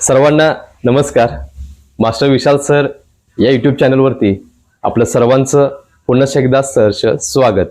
सर्वांना नमस्कार. Master Vishal sir या यूट्यूब चॅनलवरती आपलं सर्वांचं पुन्हा एकदा सहर्ष स्वागत.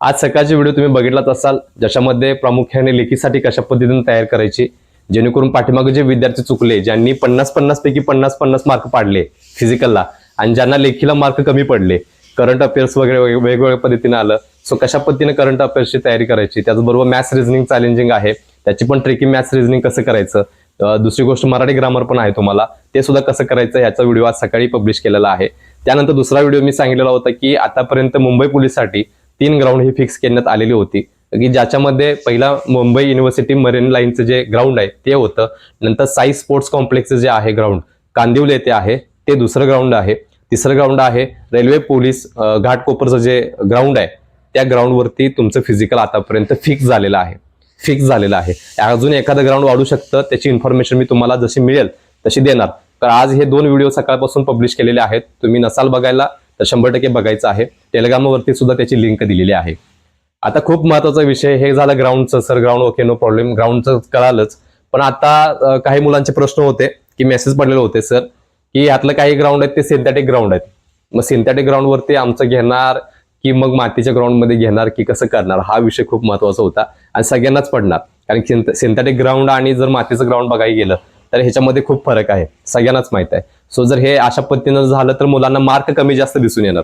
आज सकाळचे व्हिडिओ तुम्ही बघितलाच असाल ज्याच्यामध्ये प्रामुख्याने लेखीसाठी कशा पद्धतीने तयार करायची जेणेकरून पाठीमागे जे विद्यार्थी चुकले ज्यांनी पन्नास पन्नास पैकी पन्नास पन्नास मार्क पाडले फिजिकलला आणि ज्यांना लेखीला मार्क कमी पडले करंट अफेअर्स वगैरे वेगवेगळ्या पद्धतीने आलं सो कशा पद्धतीने करंट अफेअर्सची तयारी करायची त्याचबरोबर मॅथ्स रिझनिंग चॅलेंजिंग आहे त्याची पण ट्रेकिंग मॅथ्स रिझनिंग कसं करायचं दुसरी गोष्ट मराठी ग्रामर पण आहे तुम्हाला. ते सुद्धा कसं करायचं याचा व्हिडिओ आज सकाळी पब्लिश केलेला आहे. त्यानंतर दुसरा व्हिडिओ मी सांगितलेला होता की आतापर्यंत मुंबई पोलीससाठी तीन ग्राउंड ही फिक्स करण्यात आलेली होती. की ज्याच्यामध्ये पहिला मुंबई युनिव्हर्सिटी मरीन लाईनचं जे ग्राउंड आहे ते होतं. नंतर साई स्पोर्ट्स कॉम्प्लेक्स जे आहे ग्राउंड कांदिवले येथे आहे ते दुसरं ग्राउंड आहे. तिसरं ग्राउंड आहे रेल्वे पोलीस घाटकोपरचं जे ग्राउंड आहे त्या ग्राउंडवरती तुमचं फिजिकल आतापर्यंत फिक्स झालेलं आहे. फिक्स झालेलं आहे. अजून एखादं ग्राउंड वाढू शकतं त्याची इन्फॉर्मेशन मी तुम्हाला जशी मिळेल तशी देणार. तर आज हे दोन व्हिडिओ सकाळपासून पब्लिश केलेले आहेत. तुम्ही नसाल बघायला तर शंभर टक्के बघायचं आहे. टेलिग्रामवरती सुद्धा त्याची लिंक दिलेली आहे. आता खूप महत्त्वाचा विषय हे झालं ग्राउंडचं sir ground okay no problem ग्राउंडचं कळालंच. पण आता काही मुलांचे प्रश्न होते की मेसेज पडलेले होते सर की यातलं काही ग्राउंड आहेत ते सिंथेटिक ग्राउंड आहेत. मग सिंथेटिक ग्राउंडवरती आमचं घेणार की मग मातीच्या ग्राउंडमध्ये घेणार की कसं करणार? हा विषय खूप महत्त्वाचा होता आणि सगळ्यांनाच पडणार. कारण सिंथेटिक ग्राउंड आणि जर मातीचं ग्राउंड बघायला गेलं तर ह्याच्यामध्ये खूप फरक आहे. सगळ्यांनाच माहीत आहे. सो जर हे अशा पद्धतीनं झालं तर मुलांना मार्क कमी जास्त दिसून येणार.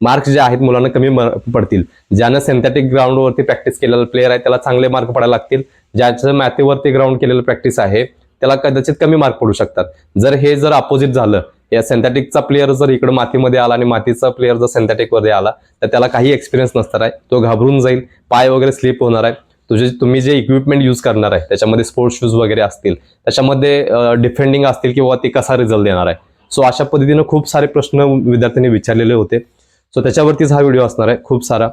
मार्क्स जे आहेत मुलांना कमी पडतील. ज्यानं सिंथेटिक ग्राउंडवरती प्रॅक्टिस केलेला प्लेअर आहे त्याला चांगले मार्क पडायला लागतील. ज्याचं मॅथेवरती ग्राउंड केलेलं प्रॅक्टिस आहे त्याला कदाचित कमी मार्क पडू शकतात. जर हे जर अपोजिट झालं या सिंथेटिकचा प्लेअर जर इकडे मातीमध्ये आला आणि मातीचा प्लेअर जर सिंथेटिकमध्ये आला तर त्याला काही एक्सपिरियन्स नसणार आहे. तो घाबरून जाईल पाय वगैरे स्लिप होणार आहे. तुझे तुम्ही जे इक्विपमेंट यूज करणार आहे त्याच्यामध्ये स्पोर्ट्स शूज वगैरे असतील त्याच्यामध्ये डिफेंडिंग असतील किंवा ते कसा रिझल्ट देणार आहे. सो अशा पद्धतीनं खूप सारे प्रश्न विद्यार्थ्यांनी विचारलेले होते. सो त्याच्यावरतीच हा व्हिडिओ असणार आहे खूप सारा.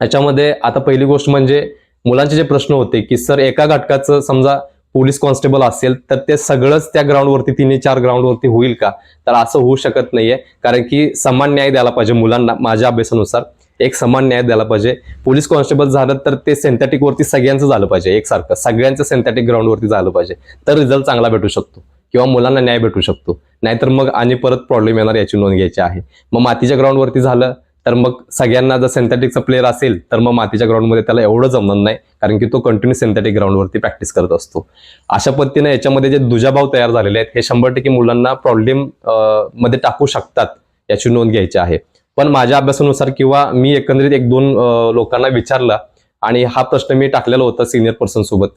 याच्यामध्ये आता पहिली गोष्ट म्हणजे मुलांचे जे प्रश्न होते की सर एका घटकाचं समजा पोलीस कॉन्स्टेबल असेल तर ते सगळंच त्या ग्राउंडवरती तिन्ही चार ग्राउंडवरती होईल का? तर असं होऊ शकत नाहीये. कारण की समान न्याय द्यायला पाहिजे मुलांना माझ्या अभ्यासानुसार. एक समान न्याय द्यायला पाहिजे. पोलीस कॉन्स्टेबल झालं तर ते सिंथेटिकवरती सगळ्यांचं झालं पाहिजे एकसारखं. सगळ्यांचं सिंथेटिक ग्राउंडवरती झालं पाहिजे. तर रिझल्ट चांगला भेटू शकतो. किंवा मुलांना न्याय भेटू शकतो. नाहीतर मग आणि परत प्रॉब्लेम येणार याची नोंद घ्यायची आहे. मग मातीच्या ग्राउंडवरती झालं तर मग सगळ्यांना जर सिंथेटिकचा प्लेअर असेल तर मग मातीच्या ग्राउंडमध्ये त्याला एवढं जमणार नाही कारण की तो कंटिन्यू सिंथेटिक ग्राउंडवरती प्रॅक्टिस करत असतो. अशा पद्धतीने याच्यामध्ये जे दुजाभाव तयार झालेले आहेत हे शंभर टक्के मुलांना प्रॉब्लेममध्ये टाकू शकतात याची नोंद घ्यायची आहे. पण माझ्या अभ्यासानुसार किंवा मी एकंदरीत एक दोन लोकांना विचारला आणि हा प्रश्न मी टाकलेला होता सिनियर पर्सन सोबत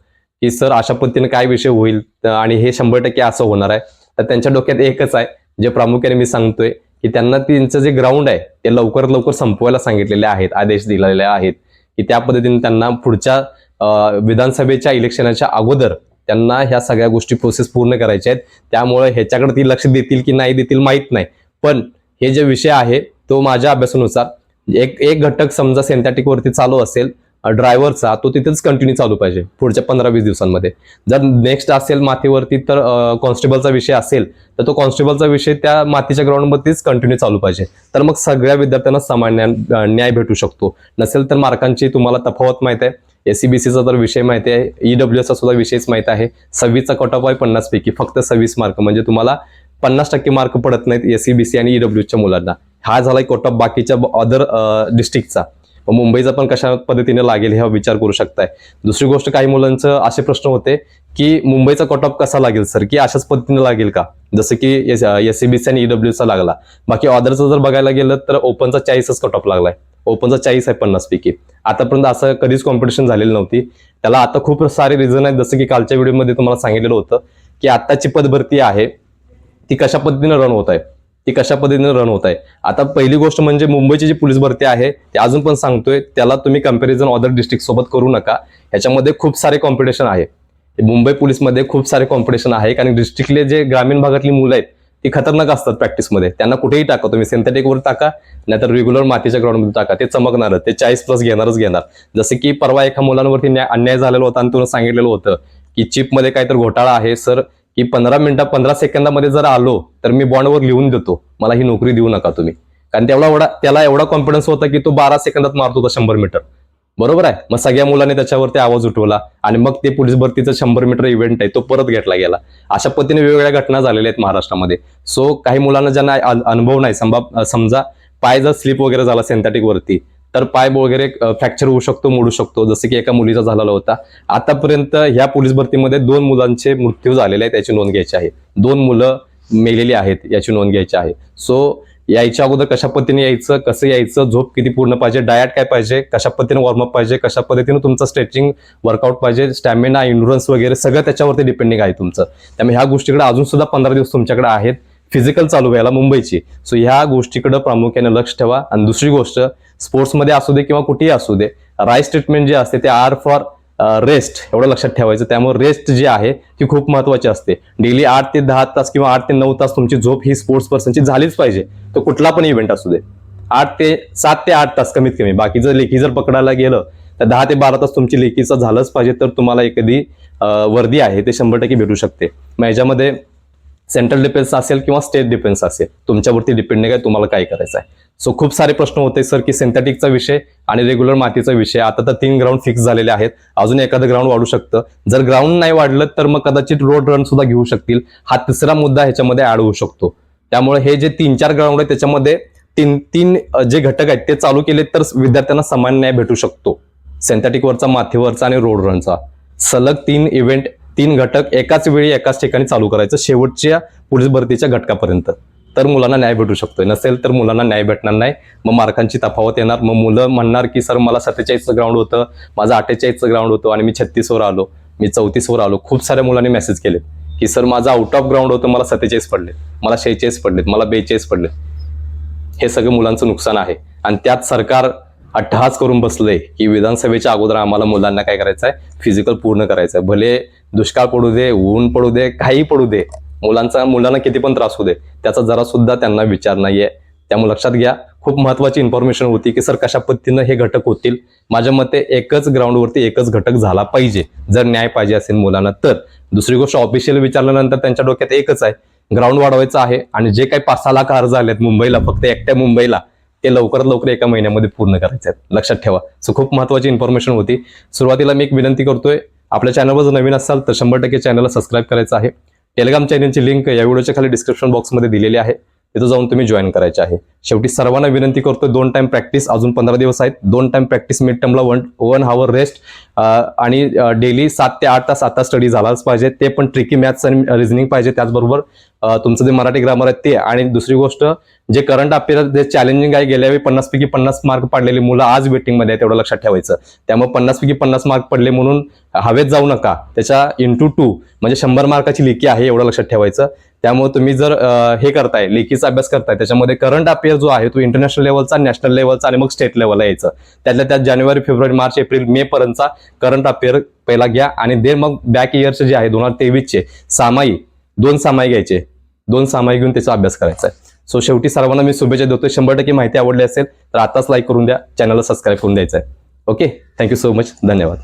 की सर अशा पद्धतीने काय विषय होईल? आणि हे शंभर टक्के असं होणार आहे. तर त्यांच्या डोक्यात एकच आहे जे प्रामुख्याने मी सांगतोय की त्यांना त्यांचं जे ग्राउंड आहे ते लवकरात लवकर संपवायला सांगितलेले आहेत आदेश दिलेले आहेत की त्या पद्धतीने त्यांना पुढच्या विधानसभेच्या इलेक्शनाच्या अगोदर त्यांना ह्या सगळ्या गोष्टी प्रोसेस पूर्ण करायच्या आहेत. त्यामुळे ह्याच्याकडे ती लक्ष देतील की नाही देतील माहीत नाही. पण हे जे विषय आहे तो माझ्या अभ्यासानुसार एक एक घटक समजा सिंथेटिकवरती चालू असेल ड्रायव्हरचा तो तिथेच कंटिन्यू चालू पाहिजे पुढच्या पंधरा वीस दिवसांमध्ये. जर नेक्स्ट असेल मातीवरती तर कॉन्स्टेबलचा विषय असेल तर तो कॉन्स्टेबलचा विषय त्या मातीच्या ग्राउंडमध्येच कंटिन्यू चालू पाहिजे. तर मग सगळ्या विद्यार्थ्यांना समान न्याय न्याय भेटू शकतो. नसेल तर मार्कांची तुम्हाला तफावत माहीत आहे. एसीबीसीचा तर विषय माहिती आहे. ईडब्ल्यूचा सुद्धा विषयच माहीत आहे. सव्वीसचा कट ऑफ आहे पन्नास पैकी फक्त सव्वीस मार्क म्हणजे तुम्हाला पन्नास टक्के मार्क पडत नाहीत एसीबीसी आणि ईडब्ल्यूच्या मुलांना. हा झालाय कट ऑफ बाकीच्या अदर डिस्ट्रिक्टचा मग मुंबईचा पण कशा पद्धतीने लागेल हा विचार करू शकताय. दुसरी गोष्ट काही मुलांचं असे प्रश्न होते की मुंबईचा कट ऑफ कसा लागेल सर की अशाच पद्धतीने लागेल का? जसं की एस एससीबीसी आणि ईडब्ल्यूचा लागला. बाकी ऑदरचं जर बघायला गेलं तर ओपनचा चाळीसच कट ऑफ लागलाय. ओपनचा चाळीस आहे पन्नास पैकी. आतापर्यंत असं कधीच कॉम्पिटिशन झालेली नव्हती. त्याला आता खूप सारे रिझन आहेत. जसं की कालच्या व्हिडिओमध्ये तुम्हाला सांगितलेलं होतं की आत्ताची पदभरती आहे. ती कशा पद्धतीने रन होत आहे? ती कशा पद्धतीने रन होत आहे. आता पहिली गोष्ट म्हणजे मुंबईची जी पोलीस भरती आहे ते अजून पण सांगतोय त्याला तुम्ही कंपॅरिझन अदर डिस्ट्रिक्ट सोबत करू नका. ह्याच्यामध्ये खूप सारे कॉम्पिटिशन आहे. मुंबई पोलीसमध्ये खूप सारे कॉम्पिटिशन आहे कारण डिस्ट्रिक्टले जे ग्रामीण भागातली मुलं आहेत ती खतरनाक असतात प्रॅक्टिसमध्ये त्यांना कुठेही टाका तुम्ही सिंथेटिकवर टाका नाहीतर रेग्युलर मातीच्या ग्राउंडमध्ये टाका. ते चमकणार ते चाळीस प्लस घेणारच घेणार. जसं की परवा एका मुलांवरती न्याय अन्याय झालेला होता आणि तुला सांगितलेलं होतं की चिपमध्ये काहीतरी घोटाळा आहे सर की पंधरा मिनिटा पंधरा सेकंदामध्ये जर आलो तर मी बॉन्डवर लिहून देतो. मला ही नोकरी देऊ नका तुम्ही. कारण तेवढा एवढा त्याला एवढा कॉन्फिडन्स होता की तो बारा सेकंदात मारतो होता शंभर मीटर बरोबर आहे? मग सगळ्या मुलांनी त्याच्यावरती आवाज उठवला आणि मग ते पोलीस भरतीचं शंभर मीटर इव्हेंट आहे तो परत घेतला गेला. अशा पद्धतीने वेगवेगळ्या घटना झालेल्या आहेत महाराष्ट्रामध्ये. सो काही मुलांना ज्यांना अनुभव नाही समजा पाय जर स्लिप वगैरे झाला सिंथेटिक वरती तर पाय वगैरे फ्रॅक्चर होऊ शकतो मोडू शकतो. जसं की एका मुलीचा झालेला होता. आतापर्यंत ह्या पोलीस भरतीमध्ये दोन मुलांचे मृत्यू झालेले आहेत याची नोंद घ्यायची आहे. दोन मुलं मेलेली आहेत याची नोंद घ्यायची आहे. सो यायच्या अगोदर कशा पद्धतीने यायचं कसं यायचं झोप किती पूर्ण पाहिजे डायट काय पाहिजे कशा पद्धतीने वॉर्मअप पाहिजे कशा पद्धतीने तुमचं स्ट्रेचिंग वर्कआउट पाहिजे स्टॅमिना इन्डुरन्स वगैरे सगळं त्याच्यावरती डिपेंडिंग आहे तुमचं. त्यामुळे ह्या गोष्टीकडे अजून सुद्धा पंधरा दिवस तुमच्याकडे आहेत. फिजिकल चालू व्हायला मुंबईची. सो ह्या गोष्टीकडे प्रामुख्याने लक्ष ठेवा. आणि दुसरी गोष्ट स्पोर्ट्समध्ये असू दे किंवा कुठेही असू दे राईस ट्रीटमेंट जे असते ते आर फॉर रेस्ट एवढं लक्षात ठेवायचं. त्यामुळे रेस्ट जी आहे ती खूप महत्वाची असते. डेली आठ ते दहा तास किंवा आठ ते नऊ तास तुमची झोप ही स्पोर्ट्स पर्सनची झालीच पाहिजे. तो कुठला पण इव्हेंट असू दे. आठ ते सात ते आठ तास कमीत कमी. बाकी जर लेखी जर पकडायला गेलं तर दहा ते बारा तास तुमची लेखीचं झालंच पाहिजे तर तुम्हाला एखादी वर्दी आहे ते शंभर टक्के भेटू शकते. मग याच्यामध्ये सेंट्रल डिफेन्स असेल किंवा स्टेट डिफेन्स असेल तुमच्यावरती डिपेंड काय तुम्हाला काय करायचं आहे. सो खूप सारे प्रश्न होते सर की सिंथेटिकचा विषय आणि रेग्युलर मातीचा विषय. आता तर तीन ग्राउंड फिक्स झालेले आहेत. अजून एखादं ग्राउंड वाढू शकतं. जर ग्राउंड नाही वाढलं तर मग कदाचित रोड रन सुद्धा घेऊ शकतील. हा तिसरा मुद्दा ह्याच्यामध्ये ऍड होऊ शकतो. त्यामुळे हे जे तीन चार ग्राउंड आहे त्याच्यामध्ये तीन तीन जे घटक आहेत ते चालू केले तर विद्यार्थ्यांना समान न्याय भेटू शकतो. सिंथेटिक वरचा माथेवरचा आणि रोड रनचा सलग तीन इव्हेंट तीन घटक एकाच वेळी एकाच ठिकाणी चालू करायचं शेवटच्या पोलीस भरतीच्या घटकापर्यंत. तर मुलांना न्याय भेटू शकतोय. नसेल तर मुलांना न्याय भेटणार नाही. मग मार्कांची तफावत येणार. मग मुलं म्हणणार की सर मला सत्तेचाळीसचं ग्राउंड होतं. माझं अठ्ठेचाळीसचं ग्राउंड होतं आणि मी छत्तीसवर आलो. मी चौतीसवर आलो. खूप साऱ्या मुलांनी मेसेज केले की सर माझं आउट ऑफ ग्राउंड होतं. मला सत्तेचाळीस पडले मला शेहेचाळीस पडलेत. मला बेचाळीस पडले हे सगळं मुलांचं नुकसान आहे. आणि त्यात सरकार अट्टहास करून बसलंय की विधानसभेच्या अगोदर आम्हाला मुलांना काय करायचं आहे फिजिकल पूर्ण करायचं आहे भले दुष्काळ पडू दे ऊन पडू दे काही पडू दे मुलांचा मुलांना किती पण त्रास होऊ दे त्याचा जरा सुद्धा त्यांना विचार नाहीये. त्यामुळे लक्षात घ्या खूप महत्वाची इन्फॉर्मेशन होती की सर कशा पद्धतीनं हे घटक होतील. माझ्या मते एकच ग्राउंडवरती एकच घटक झाला पाहिजे. जर न्याय पाहिजे असेल मुलांना तर. दुसरी गोष्ट ऑफिशियल विचारल्यानंतर त्यांच्या डोक्यात एकच आहे. ग्राउंड वाढवायचं आहे आणि जे काही पाच सहा लाख अर्ज आलेत मुंबईला फक्त एकट्या मुंबईला ते लवकरात लवकर एका महिन्यामध्ये पूर्ण करायचे आहेत लक्षात ठेवा. सो खूप महत्वाची इन्फॉर्मेशन होती. सुरुवातीला मी एक विनंती करतोय आपल्या चॅनलवर जर नवीन असाल तर शंभर टक्के चॅनलला सबस्क्राईब करायचं आहे. टेलिग्राम चॅनलची लिंक या व्हिडिओच्या खाली डिस्क्रिप्शन बॉक्समध्ये दिलेली आहे. तिथं जाऊन तुम्ही जॉईन करायचे आहे. शेवटी सर्वांना विनंती करतो दोन टाइम प्रॅक्टिस अजून पंधरा दिवस आहेत. दोन टाइम प्रॅक्टिस मिड टर्मला वन वन हावर रेस्ट आणि डेली सात ते आठ तास आता स्टडी झालाच पाहिजे. ते पण ट्रिकी मॅथ्स आणि रिझनिंग पाहिजे. त्याचबरोबर तुमचं जे मराठी ग्रामर आहे ते. आणि दुसरी गोष्ट जे करंट अफेअर जे चॅलेंजिंग आहे गेल्या वेळी पन्नास पैकी पन्नास मार्क पडलेली मुलं आज वेटिंगमध्ये आहेत तेवढं लक्षात ठेवायचं. त्यामुळे पन्नास पैकी पन्नास मार्क पडले म्हणून हवेत जाऊ नका. त्याच्या इंटू टू म्हणजे शंभर मार्काची लेखी आहे एवढं लक्षात ठेवायचं. त्यामुळे तुम्ही जर हे करताय लेखीचा अभ्यास करताय त्याच्यामध्ये करंट अफेअर जो आहे तो इंटरनॅशनल लेवलचा नॅशनल लेवलचा आणि मग स्टेट लेवलला यायचं. त्यातल्या त्यात जानेवारी फेब्रुवारी मार्च एप्रिल मे पर्यंतचा करंट अफेअर पहिला घ्या आणि देन मग बॅक इयरचे जे आहे दोन हजार तेवीसचे सामाई दोन सामाई घ्यायचे. दोन सामाई घेऊन त्याचा अभ्यास करायचा आहे. सो शेवटी सर्वांना मी शुभेच्छा देतो शंभर टक्के माहिती आवडली असेल तर आताच लाईक करून द्या. चॅनलला सबस्क्राईब करून द्यायचं आहे. ओके थँक्यू सो मच धन्यवाद.